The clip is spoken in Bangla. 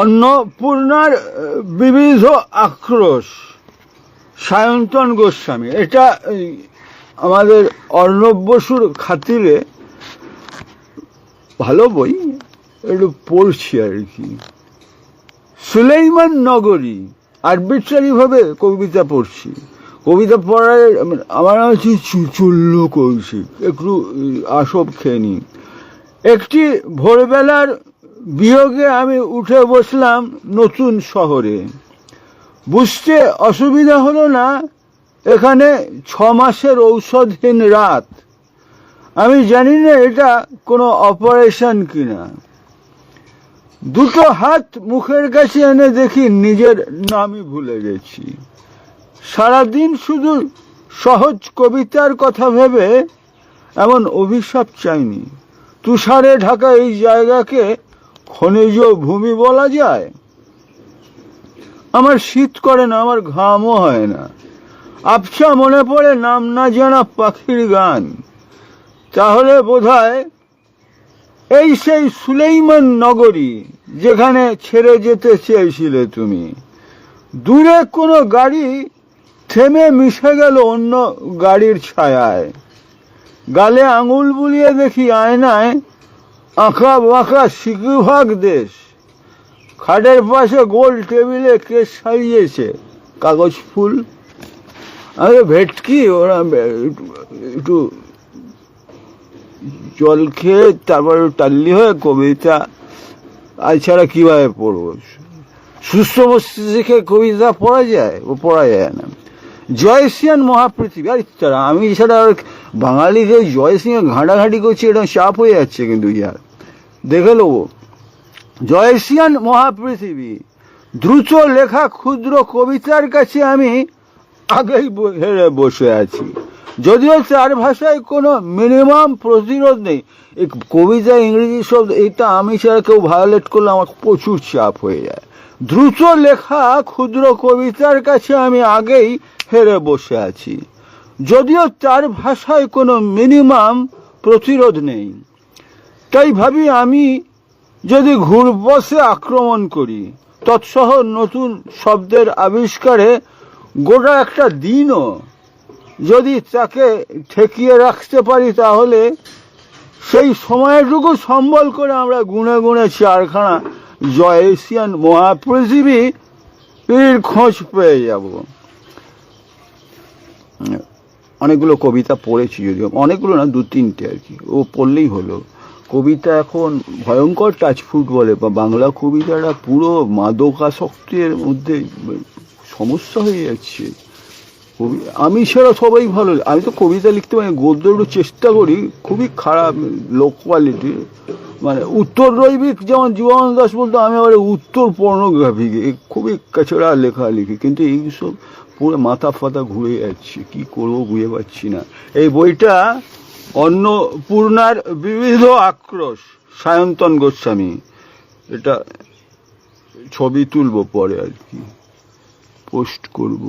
অন্নপূর্ণার বিবিধ আক্রোশ। সায়ন্তন গোস্বামী, এটা আমাদের অর্ণব বসুর খাতিরে ভালো বই, একটু পড়ছি আর কি। সুলেইমান নগরী আরবিট্রারি ভাবে কবিতা পড়ছি। কবিতা পড়ার, আমার হচ্ছে চুচুল্ল কৌশিক, একটু আসব খেয়ে নিই। একটি ভোরবেলার বিয়োগে আমি উঠে বসলাম নতুন শহরে। বুঝতে অসুবিধা হলো না, এখানে ছ মাসের ঔষধহীন রাত। আমি জানি না এটা কোনো অপারেশন কিনা। দুটো হাত মুখের কাছে এনে দেখি নিজের নামই ভুলে গেছি। সারাদিন শুধু সহজ কবিতার কথা ভেবে এমন অভিশাপ চাইনি। তুষারে ঢাকা এই জায়গাকে খনিজ ভূমি বলা যায়। আমার শীত করে না, আমার ঘামও হয় না। আবছা মনে পড়ে নাম না জানা পাখির গান। তাহলে বোধহয় এই সেই সুলেইমান নগরী যেখানে ছেড়ে যেতে চেয়েছিলে তুমি। দূরে কোনো গাড়ি থেমে মিশে গেল অন্য গাড়ির ছায়ায়। গালে আঙুল বুলিয়ে দেখি আয়নায় আঁকা বাঁকা সিকিভাগ দেশ। খাটের পাশে গোল টেবিলে কে সারিয়েছে, কাগজ, ফুল। আরে ভেটকি, ওরা একটু- জল খেয়ে তারপর টাল্লি হয়ে কবিতা এছাড়া কীভাবে পড়ব? সুস্থ মস্তিষ্কে কবিতা পড়া যায়? ও পড়া যায় না। জয়সিয়ান মহাপৃথিবী আর তারা, আমি এছাড়া আর বাঙালিকে জয়সিংহে ঘাঁটাঘাঁটি করছি, এটা চাপ হয়ে যাচ্ছে কিন্তু, ইয়ার। দেখে নেব জয়সিয়ান মহাপৃথিবী। দ্রুত লেখা ক্ষুদ্র কবিতার কাছে আমি আগেই হেরে বসে আছি। যদিও চার ভাষায় কোনো মিনিমাম প্রতিরোধ নেই। কবিতা, ইংরেজি শব্দ, এটা আমি ছাড়া কেউ ভায়োলেট করলে আমার প্রচুর চাপ হয়ে যায়। দ্রুত লেখা ক্ষুদ্র কবিতার কাছে আমি আগেই হেরে বসে আছি। যদিও চার ভাষায় কোনো মিনিমাম প্রতিরোধ নেই। তাই ভাবি আমি যদি ঘুরবসে আক্রমণ করি, তৎসহ নতুন শব্দের আবিষ্কারে গোটা একটা দিনও যদি তাকে ঠেকিয়ে রাখতে পারি তাহলে সেই সময়টুকু সম্বল করে আমরা গুনে গুনে চারখানা জয়সিয়ান মহাপৃথিবী এর খোঁজ পেয়ে যাব। অনেকগুলো কবিতা পড়েছি যদিও, অনেকগুলো না, দু তিনটে আর কি। ও পড়লেই হলো। কবিতা এখন ভয়ঙ্কর টাচফুট বলে বা বাংলা কবিতাটা পুরো মাদকাসক্তের মধ্যে সমস্যা হয়ে যাচ্ছে। কবি আমি ছাড়া সবাই ভালো আমি তো কবিতা লিখতে পারি না, গদ্য একটু চেষ্টা করি খুবই খারাপ লো কোয়ালিটি মানে উত্তর রৈবিক যেমন জীবন দাস বলতো আমি আবার উত্তর পর্নোগ্রাফিক খুবই কাছড়া লেখা লিখি কিন্তু এইসব পুরো মাথা ফাতা ঘুরে যাচ্ছে কি করব বুঝে পাচ্ছি না। এই বইটা অন্নপূর্ণার বিবিধ আক্রোশ সায়ন্তন গোস্বামী। এটা ছবি তুলব পরে আর কি পোস্ট করব।